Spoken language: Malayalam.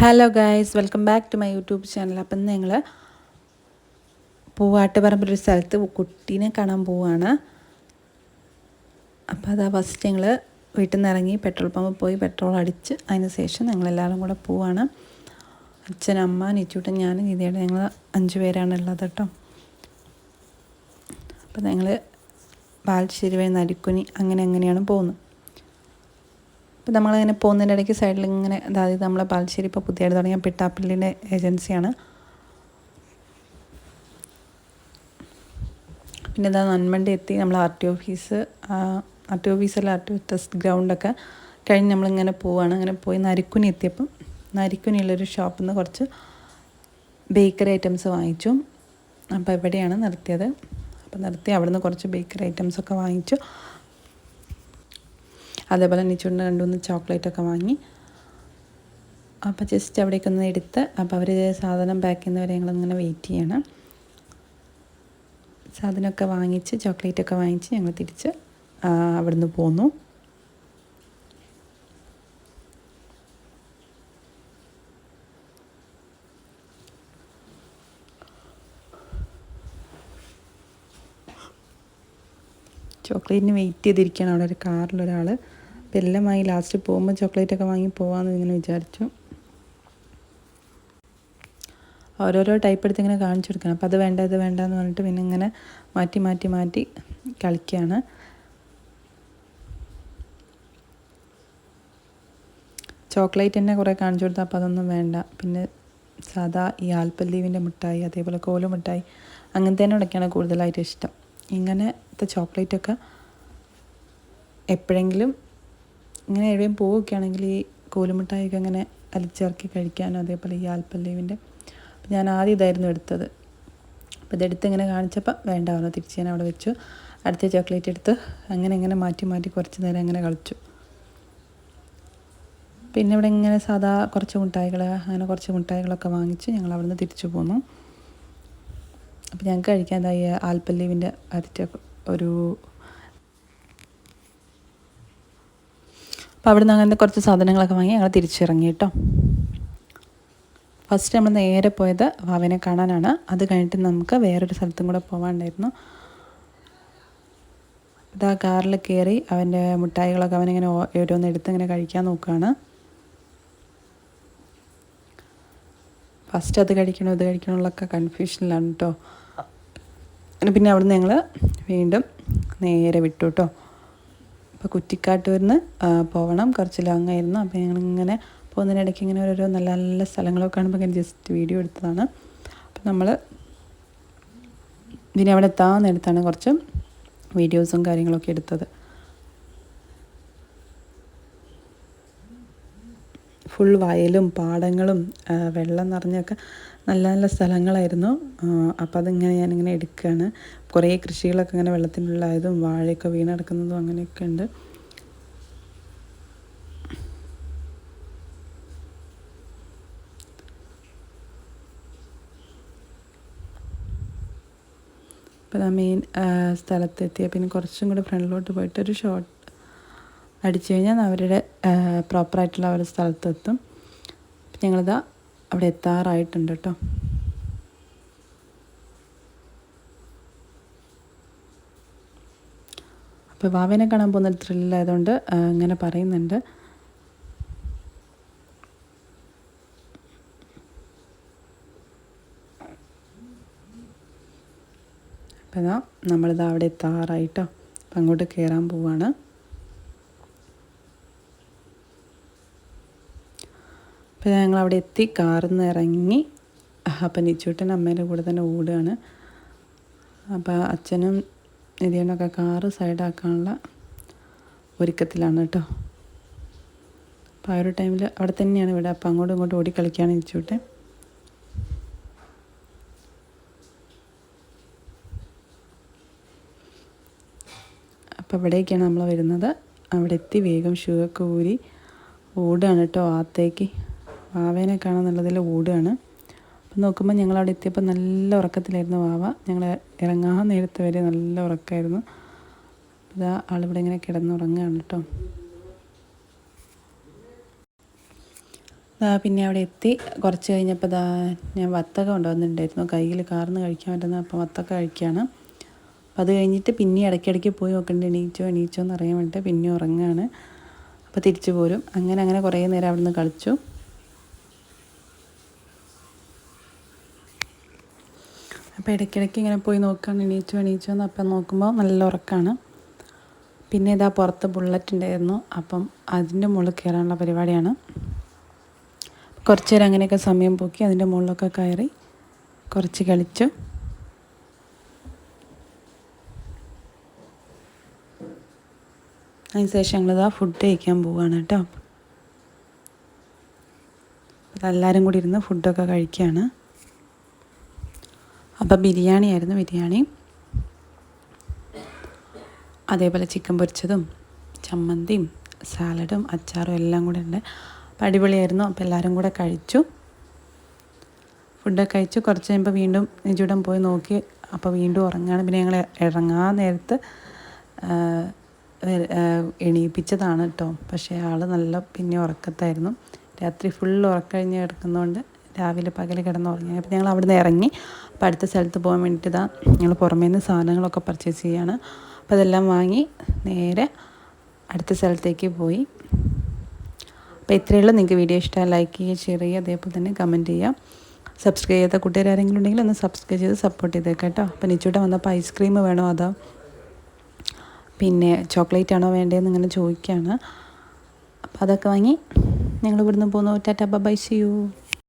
Hello guys welcome back to my YouTube channel അപ്പം ഞങ്ങൾ പൂവാട്ടുപറമ്പൊരു സ്ഥലത്ത് കുട്ടീനെ കാണാൻ പോവുകയാണ് അപ്പോൾ അതാ ഫസ്റ്റ് ഞങ്ങൾ വീട്ടിൽ നിന്ന് ഇറങ്ങി പെട്രോൾ പമ്പിൽ പോയി പെട്രോൾ അടിച്ച് അതിന് ശേഷം ഞങ്ങളെല്ലാവരും കൂടെ പോവാണ്. അച്ഛൻ അമ്മ നിച്ചൂട്ടൻ ഞാൻ നിധിയുടെ ഞങ്ങൾ അഞ്ച് പേരാണ് ഉള്ളത് കേട്ടോ. അപ്പോൾ ഞങ്ങൾ ബാൽശ്ശേരി വഴി നരിക്കുനി അങ്ങനെ അങ്ങനെയാണ് പോകുന്നത്. അപ്പോൾ നമ്മളിങ്ങനെ പോകുന്നതിന്റെ ഇടയ്ക്ക് സൈഡിൽ ഇങ്ങനെ അതായത് നമ്മളെ പാലശ്ശേരി ഇപ്പോൾ പുതിയതായിട്ട് തുടങ്ങിയ പിട്ടാപ്പള്ളിയുടെ ഏജൻസിയാണ്. പിന്നെ ഇതാ നന്മണ്ടി എത്തി നമ്മൾ R T office R T ഓഫീസല്ല R T test ഗ്രൗണ്ടൊക്കെ കഴിഞ്ഞ് നമ്മളിങ്ങനെ പോവുകയാണ് അങ്ങനെ പോയി നരിക്കുനി എത്തിയപ്പം നരിക്കുനിയുള്ളൊരു ഷോപ്പിൽ നിന്ന് കുറച്ച് ബേക്കറി ഐറ്റംസ് വാങ്ങിച്ചു. അപ്പോൾ എവിടെയാണ് നിർത്തിയത്. അപ്പോൾ നിർത്തി അവിടെ നിന്ന് കുറച്ച് ബേക്കറി ഐറ്റംസൊക്കെ വാങ്ങിച്ചു. അതേപോലെ നിച്ചുണ്ട് രണ്ടു മൂന്ന് ചോക്ലേറ്റ് ഒക്കെ വാങ്ങി. അപ്പോൾ ജസ്റ്റ് അവിടേക്ക് ഒന്ന് എടുത്ത് അപ്പോൾ അവർ സാധനം പാക്ക് ചെയ്യുന്നവരെ ഞങ്ങളിങ്ങനെ വെയിറ്റ് ചെയ്യണം. സാധനമൊക്കെ വാങ്ങിച്ച് ചോക്ലേറ്റ് ഒക്കെ വാങ്ങിച്ച് ഞങ്ങൾ തിരിച്ച് അവിടുന്ന് പോന്നു. ചോക്ലേറ്റിന് വെയിറ്റ് ചെയ്തിരിക്കുകയാണ് അവിടെ ഒരു കാറിലൊരാൾ അപ്പോൾ എല്ലാമായി ലാസ്റ്റ് പോകുമ്പോൾ ചോക്ലേറ്റ് ഒക്കെ വാങ്ങി പോകാമെന്ന് ഇങ്ങനെ വിചാരിച്ചു. ഓരോരോ ടൈപ്പ് എടുത്ത് ഇങ്ങനെ കാണിച്ചു കൊടുക്കണം. അപ്പോൾ അത് വേണ്ട ഇത് വേണ്ട എന്ന് പറഞ്ഞിട്ട് പിന്നെ ഇങ്ങനെ മാറ്റി മാറ്റി മാറ്റി കളിക്കുകയാണ് ചോക്ലേറ്റ് തന്നെ കുറേ കാണിച്ചു കൊടുത്താൽ അപ്പോൾ അതൊന്നും വേണ്ട. പിന്നെ സാധാ ഈ ആൽപ്പല്ലീവിന്റെ മിഠായി അതേപോലെ കോല മിഠായി അങ്ങനത്തേനോടൊക്കെയാണ് കൂടുതലായിട്ട് ഇഷ്ടം. ഇങ്ങനത്തെ ചോക്ലേറ്റൊക്കെ എപ്പോഴെങ്കിലും ഇങ്ങനെ എവിടെയും പോവുകയൊക്കെ ആണെങ്കിൽ ഈ കോലുമിഠായിയൊക്കെ അങ്ങനെ അലിച്ചിറക്കി കഴിക്കാനും അതേപോലെ ഈ ആൽപ്പല്ലീവിന്റെ അപ്പം ഞാൻ ആദ്യം ഇതായിരുന്നു എടുത്തത്. അപ്പോൾ ഇതെടുത്ത് ഇങ്ങനെ കാണിച്ചപ്പോൾ വേണ്ടാവുന്നു തിരിച്ച് ഞാൻ അവിടെ വെച്ചു. അടുത്ത ചോക്ലേറ്റ് എടുത്ത് അങ്ങനെ ഇങ്ങനെ മാറ്റി മാറ്റി കുറച്ച് നേരം അങ്ങനെ കളിച്ചു. പിന്നെ ഇവിടെ ഇങ്ങനെ സാധാ കുറച്ച് മിഠായികൾ അങ്ങനെ കുറച്ച് മുട്ടായികളൊക്കെ വാങ്ങിച്ച് ഞങ്ങൾ അവിടുന്ന് തിരിച്ചു പോന്നു. അപ്പോൾ ഞങ്ങൾക്ക് കഴിക്കാൻ ഇതായി ആൽപ്പല്ലീവിന്റെ അരിറ്റ ഒരു അപ്പോൾ അവിടെ നിന്ന് അങ്ങനത്തെ കുറച്ച് സാധനങ്ങളൊക്കെ വാങ്ങി ഞങ്ങൾ തിരിച്ചിറങ്ങി കേട്ടോ. ഫസ്റ്റ് നമ്മൾ നേരെ പോയത് വാവിനെ കാണാനാണ്. അത് കഴിഞ്ഞിട്ട് നമുക്ക് വേറൊരു സ്ഥലത്തും കൂടെ പോകാനുണ്ടായിരുന്നു ഇതാ കാറിൽ കയറി അവന്റെ മിഠായികളൊക്കെ അവനിങ്ങനെ ഓരോന്ന് എടുത്ത് ഇങ്ങനെ കഴിക്കാൻ നോക്കുകയാണ് ഫസ്റ്റ് അത് കഴിക്കണോ ഇത് കഴിക്കണമല്ലൊക്കെ കൺഫ്യൂഷനിലാണ് കേട്ടോ പിന്നെ അവിടുന്ന് ഞങ്ങൾ വീണ്ടും നേരെ വിട്ടു കേട്ടോ അപ്പോൾ കുറ്റിക്കാട്ടൂരിന്ന് പോകണം കുറച്ച് ലോങ് ആയിരുന്നു. അപ്പോൾ ഞങ്ങളിങ്ങനെ പോകുന്നതിനിടയ്ക്ക് ഇങ്ങനെ ഓരോരോ നല്ല നല്ല സ്ഥലങ്ങളൊക്കെ കാണുമ്പോൾ ഇങ്ങനെ ജസ്റ്റ് വീഡിയോ എടുത്തതാണ്. അപ്പോൾ നമ്മൾ ഇതിനെ അവിടെ നേരത്താണ് കുറച്ച് വീഡിയോസും കാര്യങ്ങളൊക്കെ എടുത്തത്. ഫുൾ വയലും പാടങ്ങളും വെള്ളം നിറഞ്ഞൊക്കെ നല്ല നല്ല സ്ഥലങ്ങളായിരുന്നു. അപ്പോൾ അതിങ്ങനെ ഞാനിങ്ങനെ എടുക്കുകയാണ് കുറേ കൃഷികളൊക്കെ ഇങ്ങനെ വെള്ളത്തിനുള്ളതും വാഴയൊക്കെ വീണടക്കുന്നതും അങ്ങനെയൊക്കെ ഉണ്ട്. അപ്പോൾ ആ മെയിൻ സ്ഥലത്തെത്തിയ. പിന്നെ കുറച്ചും കൂടെ ഫ്രണ്ടിലോട്ട് പോയിട്ട് ഒരു ഷോട്ട് അടിച്ചു കഴിഞ്ഞാൽ അവരുടെ പ്രോപ്പറായിട്ടുള്ള ഒരു സ്ഥലത്തെത്തും. ഞങ്ങളിതാ അവിടെ എത്താറായിട്ടുണ്ട് കേട്ടോ അപ്പോൾ വാവേനെ കാണാൻ പോകുന്ന ത്രില്ലായതുകൊണ്ട് ഇങ്ങനെ പറയുന്നുണ്ട്. അപ്പോൾ ഇതാ നമ്മളിതാ അവിടെ എത്താറായിട്ടോ. അപ്പം അങ്ങോട്ട് കയറാൻ പോവാണ്. അപ്പോൾ ഞങ്ങൾ അവിടെ എത്തി. കാറിൽ നിന്ന് ഇറങ്ങി അപ്പം നിച്ചൂട്ടൻ അമ്മേന്റെ കൂടെ തന്നെ ഓടുകയാണ്. അപ്പോൾ അച്ഛനും നിധിയനൊക്കെ കാറ് സൈഡാക്കാനുള്ള ഒരുക്കത്തിലാണ് കേട്ടോ. അപ്പോൾ ആ ഒരു ടൈമിൽ അവിടെ തന്നെയാണ് ഇവിടെ. അപ്പോൾ അങ്ങോട്ടും ഇങ്ങോട്ടും ഓടി കളിക്കുകയാണ് നിച്ചൂട്ടൻ അപ്പോൾ ഇവിടേക്കാണ് നമ്മൾ വരുന്നത്. അവിടെ എത്തി വേഗം ഷൂ ഒക്കെ ഊരി ഓടുകയാണ് കേട്ടോ ആത്തേക്ക് വാവേനെ കാണാന്നുള്ളതിൽ ഓടുകയാണ്. അപ്പം നോക്കുമ്പോൾ ഞങ്ങൾ അവിടെ എത്തിയപ്പോൾ നല്ല ഉറക്കത്തിലായിരുന്നു വാവ. ഞങ്ങൾ ഇറങ്ങാൻ നേരത്തെ വരെ നല്ല ഉറക്കമായിരുന്നു ഇതാ ആളിവിടെ ഇങ്ങനെ കിടന്നുറങ്ങുകയാണ് കേട്ടോ. ദാ പിന്നെ അവിടെ എത്തി. കുറച്ച് കഴിഞ്ഞപ്പോൾ ഇതാ ഞാൻ വത്തക്ക കൊണ്ടുവന്നിട്ടുണ്ടായിരുന്നു. കയ്യിൽ കാർന്ന് കഴിക്കാൻ പറ്റുന്ന അപ്പം വത്തക്ക കഴിക്കുകയാണ്. അപ്പോൾ അത് കഴിഞ്ഞിട്ട് പിന്നെ ഇടയ്ക്കിടയ്ക്ക് പോയി നോക്കണ്ട എണീച്ചോ എണീച്ചോ എന്ന് അറിയാൻ വേണ്ടിയിട്ട് പിന്നെ ഉറങ്ങുകയാണ്. അപ്പോൾ തിരിച്ചു പോരും. അങ്ങനെ അങ്ങനെ കുറേ നേരം അവിടെ നിന്ന് കളിച്ചു. അപ്പോൾ ഇടയ്ക്കിടയ്ക്ക് ഇങ്ങനെ പോയി നോക്കുകയാണ് എണീച്ചു എണീച്ചു എന്ന് അപ്പം നോക്കുമ്പോൾ നല്ല ഉറക്കമാണ് പിന്നെ ഇതാ പുറത്ത് ബുള്ളറ്റ് ഉണ്ടായിരുന്നു. അപ്പം അതിന്റെ മുകളിൽ കയറാനുള്ള പരിപാടിയാണ്. കുറച്ച് നേരം അങ്ങനെയൊക്കെ സമയം പോക്കി അതിന്റെ മുകളിലൊക്കെ കയറി കുറച്ച് കളിച്ചു. അതിനുശേഷം ഞങ്ങളിതാ ഫുഡ് കഴിക്കാൻ പോവുകയാണ് കേട്ടോ. എല്ലാവരും കൂടി ഇരുന്ന് ഫുഡൊക്കെ കഴിക്കുകയാണ്. അപ്പോൾ ബിരിയാണി ആയിരുന്നു ബിരിയാണി. അതേപോലെ ചിക്കൻ പൊരിച്ചതും ചമ്മന്തിയും സാലഡും അച്ചാറും എല്ലാം കൂടെ ഉണ്ട്. അപ്പം അടിപൊളിയായിരുന്നു. അപ്പോൾ എല്ലാവരും കൂടെ കഴിച്ചു. ഫുഡൊക്കെ കഴിച്ച്. കുറച്ച് കഴിയുമ്പോൾ വീണ്ടും നിജുടം പോയി നോക്കി. അപ്പോൾ വീണ്ടും ഉറങ്ങുകയാണ് പിന്നെ ഞങ്ങൾ ഇറങ്ങാൻ നേരത്ത് എണീപ്പിച്ചതാണ് കേട്ടോ പക്ഷേ ആൾ നല്ല പിന്നെ ഉറക്കത്തായിരുന്നു. രാത്രി ഫുൾ ഉറക്കഴിഞ്ഞ് കിടക്കുന്നതുകൊണ്ട് രാവിലെ പകൽ കിടന്ന് ഉറങ്ങി അപ്പോൾ ഞങ്ങൾ അവിടുന്ന് ഇറങ്ങി അപ്പോൾ അടുത്ത സ്ഥലത്ത് പോകാൻ വേണ്ടിയിട്ട് ഇതാ ഞങ്ങൾ പുറമേ നിന്ന് സാധനങ്ങളൊക്കെ പർച്ചേസ് ചെയ്യുകയാണ് അപ്പോൾ അതെല്ലാം വാങ്ങി നേരെ അടുത്ത സ്ഥലത്തേക്ക് പോയി. അപ്പോൾ ഇത്രയേ ഉള്ളൂ. നിങ്ങൾക്ക് വീഡിയോ ഇഷ്ടമായി ലൈക്ക് ചെയ്യുക ഷെയർ ചെയ്യുക അതേപോലെ തന്നെ കമന്റ് ചെയ്യുക. സബ്സ്ക്രൈബ് ചെയ്ത ചെയ്യാത്ത കൂട്ടുകാരെങ്കിലും ഉണ്ടെങ്കിൽ ഒന്ന് സബ്സ്ക്രൈബ് ചെയ്ത് സപ്പോർട്ട് ചെയ്തേക്കാം കേട്ടോ. അപ്പോൾ നിച്ചൂട്ട വന്നപ്പോൾ ഐസ്ക്രീം വേണോ അതോ? പിന്നെ ചോക്ലേറ്റ് ആണോ വേണ്ടതെന്ന് ഇങ്ങനെ ചോദിക്കുകയാണ് അപ്പോൾ അതൊക്കെ വാങ്ങി ഞങ്ങൾ ഇവിടുന്ന് പോകുന്നു. Tata by C U